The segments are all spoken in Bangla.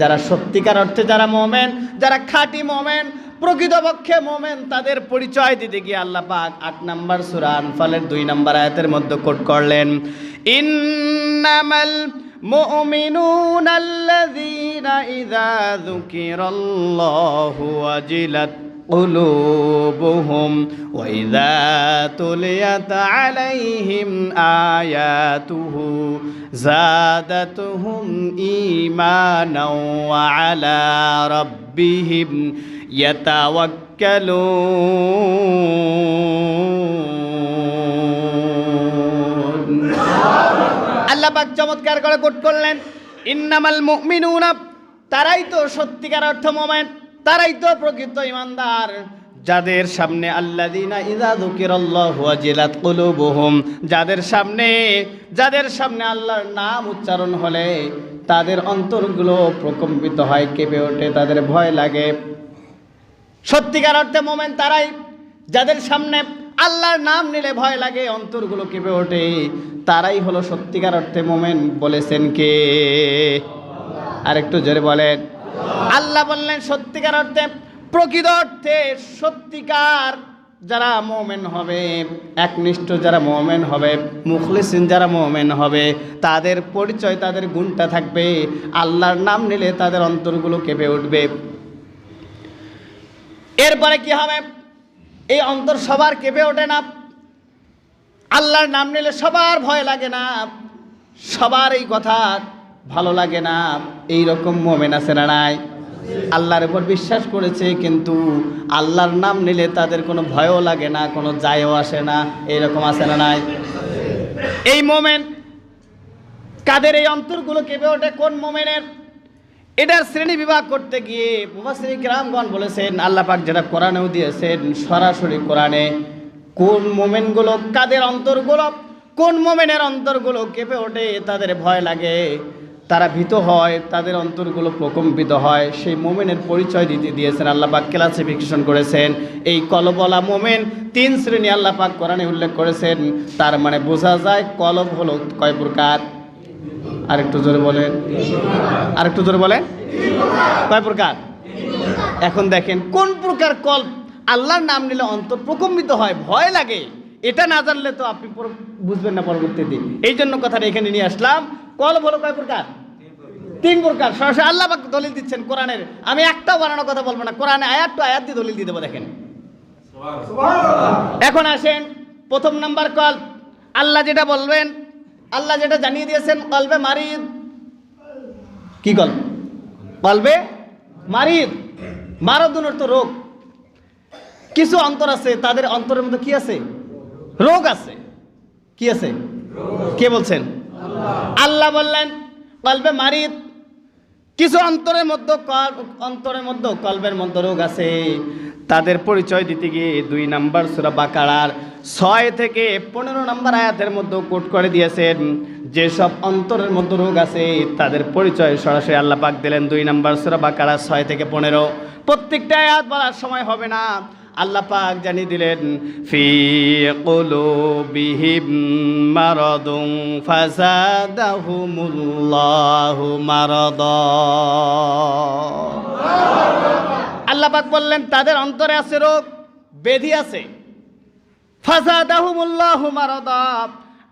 যারা সত্যিকার অর্থে যারা মোমেন, যারা খাঁটি মোমেন, প্রকৃতপক্ষে মোমেন, তাদের পরিচয় দিতে গিয়ে আল্লাহ পাক আট নম্বর সুরা আনফালের দুই নম্বর আয়াতের মধ্যে কোট করলেন, ইন্নামাল মুমিনুন আল্লাযীনা ইযা যুকিরাল্লাহু ওয়াজিলাত قلوبهم وإذا تليت عليهم آياته زادتهم إيمانا وعلى ربهم يتوكلون আল্লাহ পাক চমৎকার করে কোট করলেন ইন্নামাল মুমিনুনা তারাই তো সত্যিকার অর্থ মোমেন তারাই তো প্রকৃত ইমানদার। যাদের সামনে আল্লাযিনা ইযা যুকিরাল্লাহু ওয়াজিলাত যাদের সামনে যাদের সামনে আল্লাহর নাম উচ্চারণ হলে তাদের অন্তরগুলো প্রকম্পিত হয়, কেঁপে ওঠে, তাদের ভয় লাগে। সত্যিকার অর্থে মোমেন তারাই, যাদের সামনে আল্লাহর নাম নিলে ভয় লাগে, অন্তরগুলো কেঁপে ওঠে, তারাই হলো সত্যিকার অর্থে মোমেন বলেছেন কে? আর একটু জোরে বলেন। আল্লাহ বললেন, সত্যিকার অর্থে, প্রকৃত অর্থে সত্যিকার যারা মোমেন হবে, একনিষ্ঠ যারা মোমেন হবে, মুখলিসিন যারা মোমেন হবে, তাদের পরিচয়, তাদের গুণটা থাকবে, আল্লাহর নাম নিলে তাদের অন্তরগুলো কেঁপে উঠবে। এরপরে কি হবে? এই অন্তর সবার কেঁপে ওঠে না। আল্লাহর নাম নিলে সবার ভয় লাগে না। সবার এই কথা ভালো লাগে না। এই রকম মোমেন আছে না নাই? আল্লাহর উপর বিশ্বাস করেছে, কিন্তু আল্লাহর নাম নিলে তাদের কোনো ভয়ও লাগে না, কোনো যায়ও আসে না, এইরকম আছে না নাই? এই মোমেন্ট কাদের এই অন্তরগুলো কেঁপে ওঠে? কোন মোমেনের? এটার শ্রেণি বিভাগ করতে গিয়ে মুফাসির গ্রামগণ বলেছেন, আল্লাহ পাক যেটা কোরআনেও দিয়েছেন, সরাসরি কোরআনে কোন মোমেনগুলো, কাদের অন্তরগুলো, কোন মোমেনের অন্তরগুলো কেঁপে ওঠে, তাদের ভয় লাগে। তারা ভীত হয়, তাদের অন্তরগুলো প্রকম্পিত হয়। সেই মোমেনের পরিচয় দিতে দিয়েছেন আল্লাহ পাক ক্লাসিফিকেশন করেছেন। এই কলবলা মোমেন তিন শ্রেণি আল্লাহ পাক কোরআনে উল্লেখ করেছেন। তার মানে বোঝা যায় কলব হলো কয় প্রকার? আরেকটু জোরে বলেন। আরেকটু জোরে বলেন। কয় প্রকার? এখন দেখেন কোন প্রকার কল আল্লাহর নাম নিলে অন্তর প্রকম্পিত হয়, ভয় লাগে। এটা না জানলে তো আপনি বুঝবেন না পরবর্তীতে। এই জন্য কথাটা এখানে নিয়ে আসলাম। কল বলো কয় প্রকার? তিন প্রকার। সরাসরি আল্লাহ পাক দলিল দিচ্ছেন কোরআনের। আমি একটাও বানানো কথা বলব না। কোরআনে আয়াত তো আয়াত দিয়ে দলিল দিয়ে দেবো দেখেন। এখন আসেন প্রথম নাম্বার কল। আল্লাহ যেটা বলবেন আল্লাহ যেটা জানিয়ে দিয়েছেন কলবে মারিদ। কি কল? কলবে মারিদ। মারদুন অর্থ রোগ। কিছু অন্তর আছে তাদের অন্তরের মধ্যে কি আছে? রোগ আছে। কি আছে। কে বলছেন? আল্লাহ বললেন, কলবে মারিদ। কিছু অন্তরের মধ্যে অন্তরের মধ্যে কলবের মধ্যে রোগ আছে। তাদের পরিচয় দিতে গিয়ে দুই নাম্বার সুরা বাকারার ছয় থেকে পনেরো নাম্বার আয়াতের মধ্যে কোট করে দিয়েছেন। যেসব অন্তরের মধ্যে রোগ আছে, তাদের পরিচয় সরাসরি আল্লাহ পাক দিলেন দুই নাম্বার সুরা বাকারা ছয় থেকে পনেরো। প্রত্যেকটা আয়াত বলার সময় হবে না। আল্লাহ পাক জানিয়ে দিলেন, ফি কুলুবিহিম মারাদুন ফাসাদাহুমুল্লাহু মারাদা। আল্লাহ পাক বললেন, তাদের অন্তরে আছে রোগ, বেধি আছে। ফাসাদাহুমুল্লাহু মারাদা।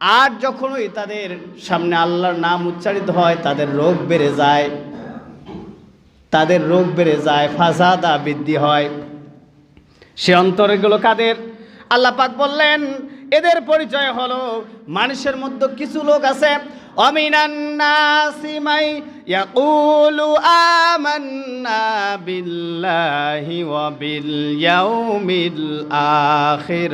আর যখনই তাদের সামনে আল্লাহর নাম উচ্চারিত হয়, তাদের রোগ বেড়ে যায়। তাদের রোগ বেড়ে যায় ফাসাদা বৃদ্ধি হয়। সে অন্তরগুলো কাদের? আল্লাহ পাক বললেন, এদের পরিচয় হলো মানুষের মধ্যে কিছু লোক আছে অমিনান্নাসিমাই আমান্না বিল্লাহি বিল আখির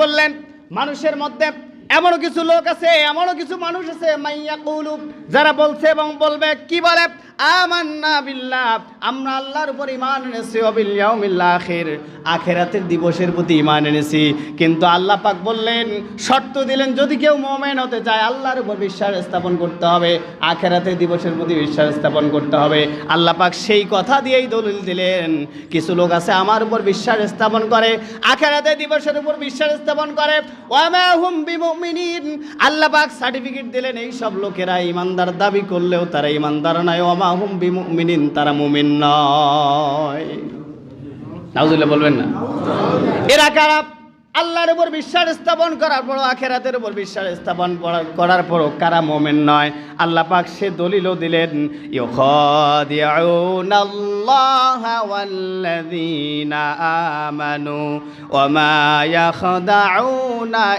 বললেন, মানুষের মধ্যে এমনও কিছু লোক আছে, এমনও কিছু মানুষ আছে মাইয়া কৌলুক যারা বলছে এবং বলবে, কি বলে? আমরা আল্লাহর উপর ঈমান এনেছি ওয়া বিল ইয়াউমিল দিবসের প্রতি ঈমান এনেছি। কিন্তু আল্লাহ পাক বললেন, শর্ত দিলেন, যদি কেউ মুমিন হতে চায়, আল্লাহর উপর বিশ্বাস স্থাপন করতে হবে। আখিরাতের দিবসের প্রতি বিশ্বাস স্থাপন করতে হবে। আল্লাহ পাক সেই কথা দিয়েই দলিল দিলেন। কিছু লোক আছে, আমার উপর বিশ্বাস স্থাপন করে আখেরাতে দিবসের উপর বিশ্বাস স্থাপন করে। আল্লাহ পাক সার্টিফিকেট দিলেন, এই সব লোকেরা ইমানদার দাবি করলেও তারা ইমানদার নয়। ওয়ামা হুম বিমুমিনিন তারা মুমিন নয়। নাউজুল্লাহ বলবেন না। এরা কারা? আল্লাহর উপর বিশ্বাস স্থাপন করার পরও আখেরাতের উপর বিশ্বাস স্থাপন করার- পরও কারা মোমেন নয়? আল্লাহ পাক সে দলিলও দিলেন আমানু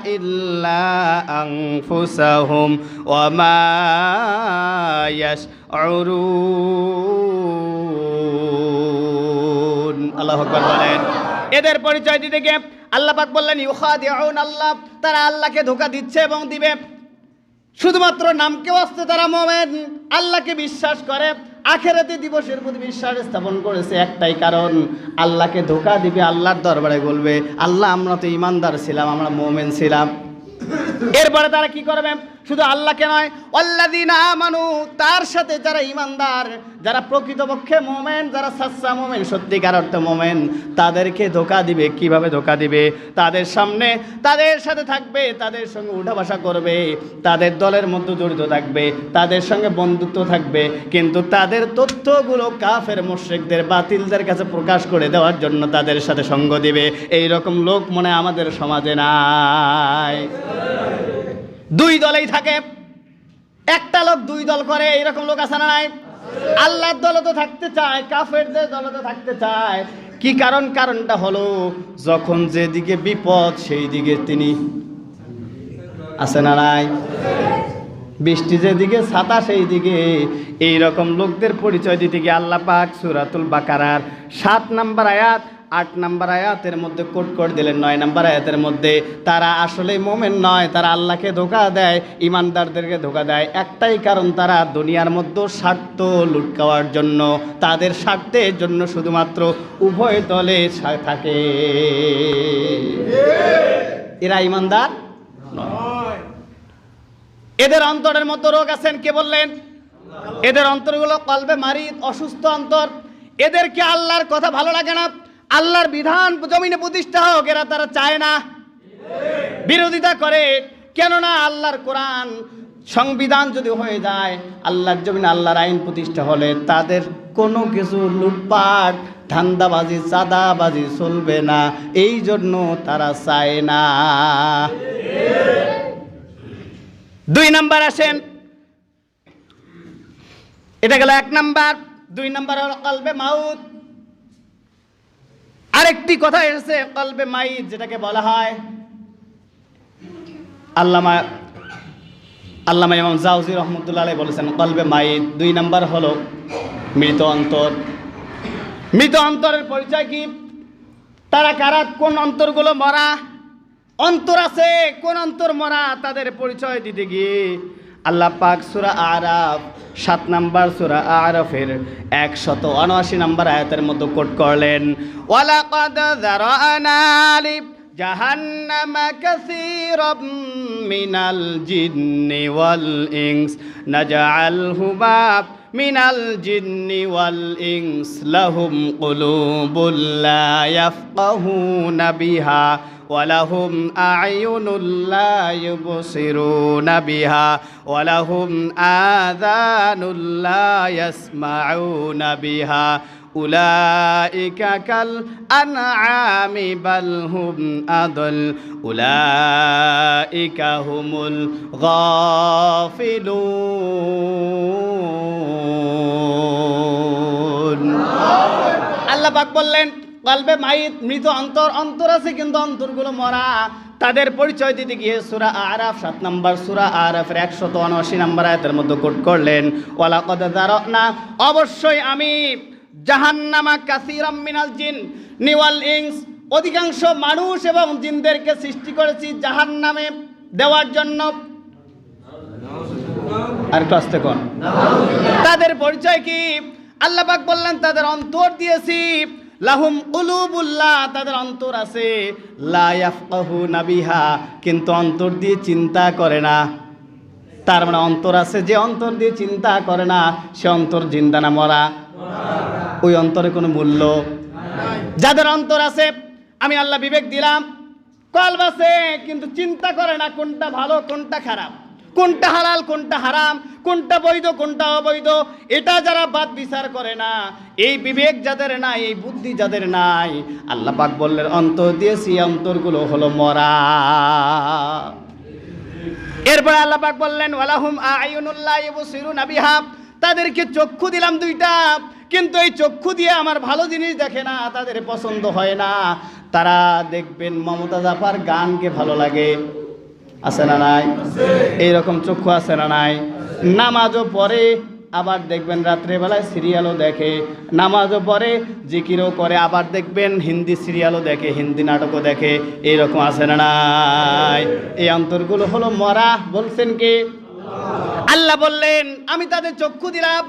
ইল্লা আল্লাহু বলেন। এদের পরিচয় দিতে গিয়ে আল্লাহ পাক বললেন, ইউখাদিউন আল্লাহ। তারা আল্লাহকে ধোকা দিচ্ছে এবং দিবে। শুধুমাত্র নামকেও আসতে তারা মোমেন। আল্লাহকে বিশ্বাস করে। আখেরাতে দিবসের প্রতি বিশ্বাস স্থাপন করেছে একটাই কারণ। আল্লাহকে ধোকা দিবে, আল্লাহর দরবারে বলবে, আল্লাহ, আমরা তো ইমানদার ছিলাম, আমরা মোমেন ছিলাম। এরপরে তারা কি করবে? শুধু আল্লাহকে নয় অল্লাদিনা আমানু, তার সাথে যারা ইমানদার যারা প্রকৃতপক্ষে মোমেন, যারা সাচ্চা মোমেন, সত্যিকার অর্থে মোমেন, তাদেরকে ধোকা দিবে। কীভাবে ধোকা দিবে? তাদের সামনে, তাদের সাথে থাকবে, তাদের সঙ্গে উঠা বসা করবে, তাদের দলের মধ্যে জড়িত থাকবে, তাদের সঙ্গে বন্ধুত্ব থাকবে, কিন্তু তাদের তথ্যগুলো কাফের মোশ্রেকদের, বাতিলদের কাছে প্রকাশ করে দেওয়ার জন্য তাদের সাথে সঙ্গ দিবে। এই রকম লোক মনে আমাদের সমাজে নাই। দুই দলেই থাকে। একটা লোক দুই দল করে এইরকম লোক আছে না নাই? আল্লাহর দলে তো থাকতে চায়, কাফেরদের দলে তো থাকতে চায়। কি কারণ? কারণটা হলো, যখন যেদিকে বিপদ সেই দিকে তিনি আছে না নাই? বৃষ্টি যেদিকে, ছাতা সেই দিকে এই রকম লোকদের পরিচয় দিতে গিয়ে আল্লাহ পাক সুরাতুল বাকারার সাত নাম্বার আয়াত আট নাম্বার আয়াতের মধ্যে কোট করে দিলেন, নয় নাম্বার আয়াতের মধ্যে, তারা আসলে মোমেন নয়, তারা আল্লাহকে ধোকা দেয়, ইমানদারদেরকে ধোকা দেয়। একটাই কারণ তারা দুনিয়ার মধ্যে স্বার্থ লুটকাওয়ার জন্য, তাদের স্বার্থের জন্য শুধুমাত্র উভয় দলে থাকে। এরা ইমানদার নয়। এদের অন্তরের মতো রোগ আছেন কে বললেন? এদের অন্তরগুলো কলবে মারি অসুস্থ অন্তর। এদেরকে আল্লাহর কথা ভালো লাগে না। আল্লাহর বিধান জমিনে প্রতিষ্ঠা হোক, এরা তারা চায় না। বিরোধিতা করে, কেননা আল্লাহর কোরআন সংবিধান যদি হয়ে যায়, আল্লাহর জমিনে আল্লাহর আইন প্রতিষ্ঠা হলে তাদের কোনো কিছু লুটপাট, ধান্দাবাজি, চাঁদাবাজি চলবে না। এই জন্য তারা চায় না। দুই নাম্বার আসেন। এটা গেল এক নাম্বার। দুই নাম্বার হল কালবে মাউত। আরেকটি কথা এসেছে, কলবে মাইত, যেটাকে বলা হয় আল্লামা আল্লামা ইমাম জাউজি রহমতুল্লাহ আলাই বলেছেন, কলবে মাইত। দুই নাম্বার হলো মৃত অন্তর। মৃত অন্তরের পরিচয় কি? তারা কারা? কোন অন্তরগুলো মরা? অন্তর আছে, কোন অন্তর মরা? তাদের পরিচয় দিতে গিয়ে আল্লাহ পাক সুরা আরাফ সাত নাম্বার সুরা আরাফের একশত উনআশি নাম্বার আয়াতের মতো কোট করলেন ওয়ালাকাদ যারানা লি জাহান্নামা কাসীরাম মিনাল জিন্নি ওয়াল ইনস নাজআলহু বাব من الجن والإنس لهم قلوب لا يفقهون بها ওয়ালাহুম আয়ুনুল্লাহ বিহা, ওয়ালাহুম আদানুল্লাহ বিহা। উলাইকা কাল আনআমি বাল হুম আদল, উলাইকা হুমুল গাফিলুন। আল্লাহ পাক বললেন কলবে মাইত মৃত অন্তর অন্তর আছে কিন্তু অন্তরগুলো মরা। তাদের পরিচয় দিতে গিয়ে সুরা আরাফ, সাত নম্বর সুরা আরাফের একশত উনআশি নম্বর আয়াতের মধ্যে কোট করলেন ওয়ালা কদ না অবশ্যই আমি জাহান্নামা কাসিরাম মিনাল জিন, নিওয়াল ইংস, অধিকাংশ মানুষ এবং জিনদেরকে সৃষ্টি করেছি জাহান্নামে দেওয়ার জন্য। আর একটু আসতে কোন। তাদের পরিচয় কি? আল্লাহ পাক বললেন, তাদের অন্তর দিয়েছি। লাহুম উলুবুল্লাহ, তাদের অন্তর আছে। লা ইয়াফকাহু নাবিহা, কিন্তু অন্তর দিয়ে চিন্তা করে না। তার মানে অন্তর আছে, যে অন্তর দিয়ে চিন্তা করে না, সে অন্তর জিন্দা না, মরা। ওই অন্তরে কোনো মূল্য যাদের অন্তর আছে, আমি আল্লাহ বিবেক দিলাম কল বাসে কিন্তু চিন্তা করে না কোনটা ভালো, কোনটা খারাপ। কোনটা হালাল, কোনটা হারাম, কোনটা বৈধ, কোনটা অবৈধ, এটা যারা বাদ বিচার করে না, এই বিবেক যাদের নাই, এই বুদ্ধি যাদের নাই, আল্লাহ পাক বললেন, অন্তর দিয়েছি অন্তরগুলো হলো মরা। এরপর আল্লাহ পাক বললেন, ওয়ালাহুম আয়ুনুল্লাহ ইবসিরুন বিহা তাদেরকে চক্ষু দিলাম দুইটা, কিন্তু এই চক্ষু দিয়ে আমার ভালো জিনিস দেখে না, তাদের পছন্দ হয় না। তারা দেখবেন মমতা জাফার গানকে ভালো লাগে। আছে না নাই? এইরকম চক্ষু আছে না নাই? নামাজও পড়ে, আবার দেখবেন রাত্রেবেলায় সিরিয়ালও দেখে। নামাজও পড়ে, জিকিরও করে, আবার দেখবেন হিন্দি সিরিয়ালও দেখে, হিন্দি নাটকও দেখে। এইরকম আছে না নাই? এই অন্তরগুলো হলো মরা, বলছেন কি? আল্লাহ বললেন, আমি তাদের চক্ষু দিলাম,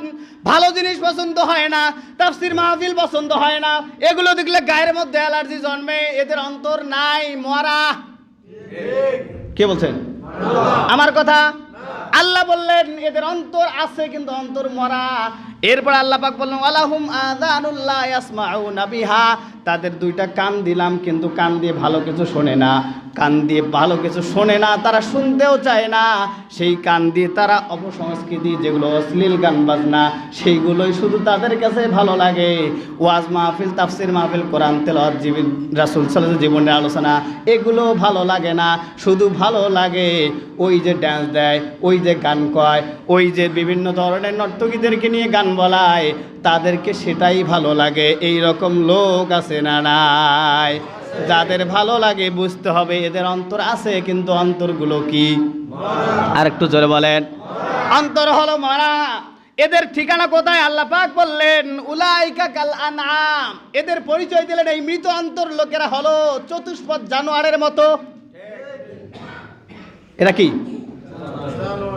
ভালো জিনিস পছন্দ হয় না, তাফসির মাহফিল পছন্দ হয় না, এগুলো দেখলে গায়ের মধ্যে অ্যালার্জি জন্মে, এদের অন্তর নাই, মরা। কে বলছেন? আমার কথা? আল্লাহ বললেন, এদের অন্তর আছে কিন্তু অন্তর মরা। এরপর আল্লাহ পাক বললেন আলাহুম আদানুল্লাহ ইয়াসমাউনা বিহা। তাদের দুইটা কান দিলাম, কিন্তু কান দিয়ে ভালো কিছু শোনে না। কান দিয়ে ভালো কিছু শোনে না, তারা শুনতেও চায় না। সেই কান দিয়ে তারা অপসংস্কৃতি, যেগুলো অশ্লীল গান বাজনা, সেইগুলোই শুধু তাদের কাছে ভালো লাগে। ওয়াজ মাহফিল, তাফসির মাহফিল, কোরআন তেলাওয়াত, জীবন, রাসুল সাল্লাল্লাহু জীবনের আলোচনা, এগুলো ভালো লাগে না। শুধু ভালো লাগে ওই যে ড্যান্স দেয়, ওই যে গান কয়, ওই যে বিভিন্ন ধরনের নর্তকীদেরকে নিয়ে গান বলায়, তাদেরকে সেটাই ভালো লাগে। এই রকম লোক আছে না নাই। যাদের ভালো লাগে বুঝতে হবে, এদের অন্তর আছে, কিন্তু অন্তরগুলো কি? আর একটু জোরে বলেন। অন্তর হলো মারা। এদের ঠিকানা কোথায়? আল্লাহ পাক বললেন, উলাইকা কাল আনাম এদের পরিচয় দিলেন এই মৃত অন্তর লোকেরা হলো চতুষ্পদ জানোয়ারের মতো। এরা কি?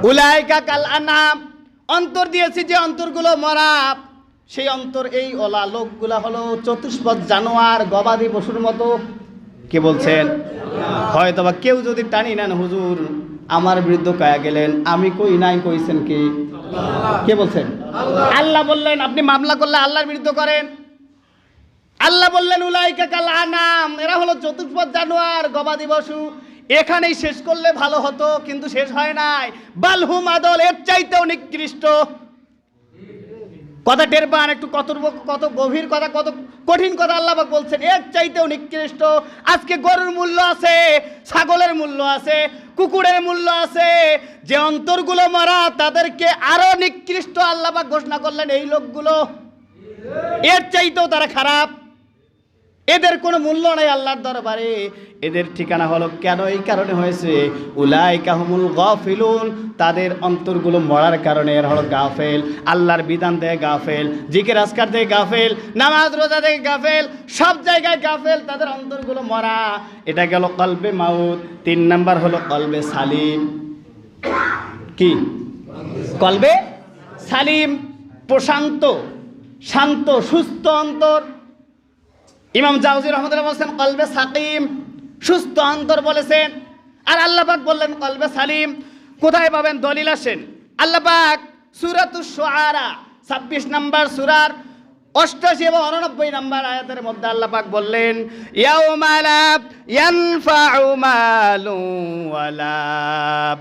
উলাইকা কাল আনাম অন্তর দিয়েছি যে অন্তরগুলো মরা। সেই অন্তর এই ওলা লোকগুলা হলো চতুষ্পদ জানোয়ার, গবাদি পশুর মতো। কে বলছেন? হয়তো বা কেউ যদি টানি নেন, হুজুর, আমার বিরুদ্ধে কায়া গেলেন, আমি কই নাই কইছেন কি? কে বলছেন? আল্লাহ বললেন, আপনি মামলা করলে আল্লাহর বিরুদ্ধে করেন। আল্লাহ বললেন, উলাইকা কাল আনাম, এরা হলো চতুষ্পদ জানোয়ার, গবাদি পশু। এখানেই শেষ করলে ভালো হতো, কিন্তু শেষ হয় নাই। বালহুম আদল এর চাইতেও নিকৃষ্ট। কথা টের পান একটু কত কত গভীর কথা, কত কঠিন কথা আল্লাহ পাক বলছেন। এর চাইতেও নিকৃষ্ট। আজকে গরুর মূল্য আছে, ছাগলের মূল্য আছে, কুকুরের মূল্য আছে। যে অন্তরগুলো মারা, তাদেরকে আরও নিকৃষ্ট আল্লাহ পাক ঘোষণা করলেন এই লোকগুলো। এর চাইতেও তারা খারাপ। এদের কোনো মূল্য নাই আল্লাহর দরবারে। এদের ঠিকানা হলো কেন এই কারণে হয়েছে? উলাই কাহমুল গফিলুন। তাদের অন্তরগুলো মরার কারণে এর হলো গাফেল। আল্লাহর বিধান থেকে গাফেল। জিকের, আজকার থেকে গাফেল। নামাজ, রোজা থেকে গাফেল। সব জায়গায় গাফেল, তাদের অন্তরগুলো মরা। এটা গেল কলবে মাউত। তিন নাম্বার হলো কলবে সালিম। কি? কলবে সালিম। প্রশান্ত, শান্ত, সুস্থ অন্তর। ইমাম জাউজি রহমতুল্লাহ বলছেন, কলবে সাকিম। সুস্থ অন্তর বলেছেন। আর আল্লাহ পাক বললেন, কলবে সালিম। কোথায় পাবেন? দলিল আসেন। আল্লাহ পাক সুরাতুস শুআরা, ছাব্বিশ নম্বর সুরার অষ্টাশি এবং উননব্বই নাম্বার আয়াতের মধ্যে আল্লাহ পাক বললেন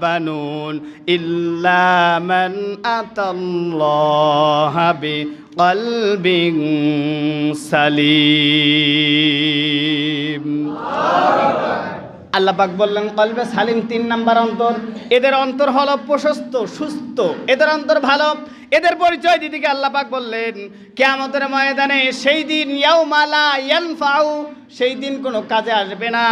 বানুন ইল্লা মান আতাল্লাহা সালিম। আল্লাহ পাক বললেন, কলবে সালিম তিন নাম্বার অন্তর। এদের অন্তর হলো প্রশস্ত, সুস্থ। এদের অন্তর ভালো। এদের পরিচয় দিদিকে আল্লাপাক বললেন, কেয়ামতের ময়দানে সেই দিন সেই দিন কোনো কাজে আসবে না।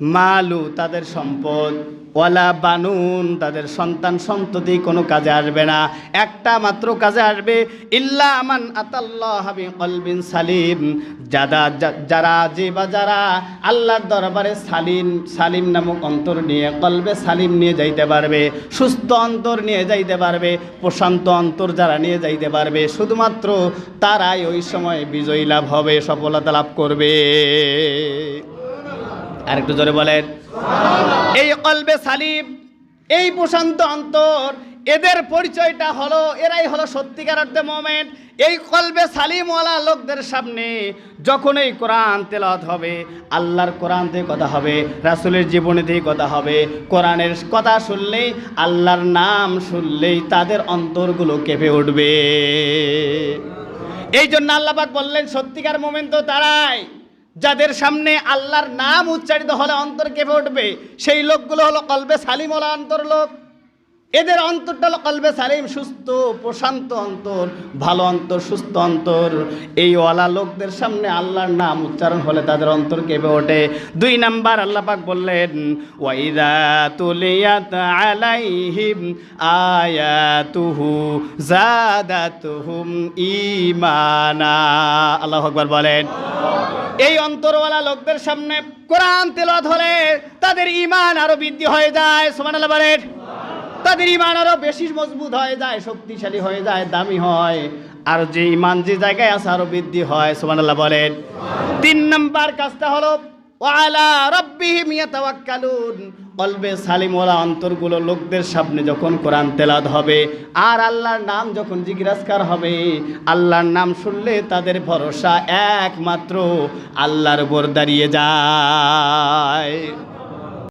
মালু, তাদের সম্পদ। ওয়ালা বানুন, তাদের সন্তান সন্ততি, কোনো কাজে আসবে না। একটা মাত্র কাজে আসবে, ইল্লা আমান আতাল্লাহ হাবি কলবিন সালিম যারা যারা যে বা যারা আল্লাহর দরবারে সালিম সালিম নামক অন্তর নিয়ে, কলবে সালিম নিয়ে যাইতে পারবে, সুস্থ অন্তর নিয়ে যাইতে পারবে, প্রশান্ত অন্তর যারা নিয়ে যাইতে পারবে, শুধুমাত্র তারাই ওই সময় বিজয়ী লাভ হবে, সফলতা লাভ করবে। আরেকটু জোরে বলেন। এই কলবে সালিম, এই প্রশান্ত অন্তর, এদের পরিচয়টা হলো, এরাই হলো সত্যিকার অর্থে মোমেন্ট এই কলবে সালিমওয়ালা লোকদের সামনে যখন এই কোরআন তেলাওয়াত হবে, আল্লাহর কোরআন থেকে কথা হবে, রাসুলের জীবনী থেকে কথা হবে, কোরআনের কথা শুনলেই, আল্লাহর নাম শুনলেই তাদের অন্তরগুলো কেঁপে উঠবে। এই জন্য আল্লাপাক বললেন, সত্যিকার মোমেন্ট তো তারাই। যাদের সামনে আল্লাহর নাম উচ্চারিত হলে অন্তর কেঁপে উঠবে, সেই লোকগুলো হলো কলবে সালিম হলো অন্তর লোক। এদের অন্তরটা কলবে সালিম সুস্থ, প্রশান্ত অন্তর, ভালো অন্তর, সুস্থ অন্তর। এই ওয়ালা লোকদের সামনে আল্লাহর নাম উচ্চারণ হলে তাদের অন্তর কেঁপে ওঠে। দুই নাম্বার আল্লাহ পাক বললেন, ওয়াইদা তুলিয়াত আলাইহিম আয়াতুহু জাদাতুহুম ঈমানা। আল্লাহু আকবার বলেন। এই অন্তরওয়ালা লোকদের সামনে কোরআন তেলাওয়াত হলে তাদের ইমান আরও বৃদ্ধি হয়ে যায়। সুবহানাল্লাহ বলেন। তাদের ইমান আরও বেশি মজবুত হয়ে যায়, শক্তিশালী হয়ে যায়, দামি হয়। আর যে ইমান যে জায়গায় আছে আরও বৃদ্ধি হয়, সুবহানাল্লাহ বলেন। তিন নম্বর কাজটা হলো, ওয়ালা রব্বিহিম ইয়াতাওয়াক্কালুন। কলবে সালিমওয়ালা অন্তরগুলো লোকদের সামনে যখন কোরআন তেলাদ হবে, আর আল্লাহর নাম যখন জিজ্ঞাসকার হবে, আল্লাহর নাম শুনলে তাদের ভরসা একমাত্র আল্লাহর উপর দাঁড়িয়ে যায়।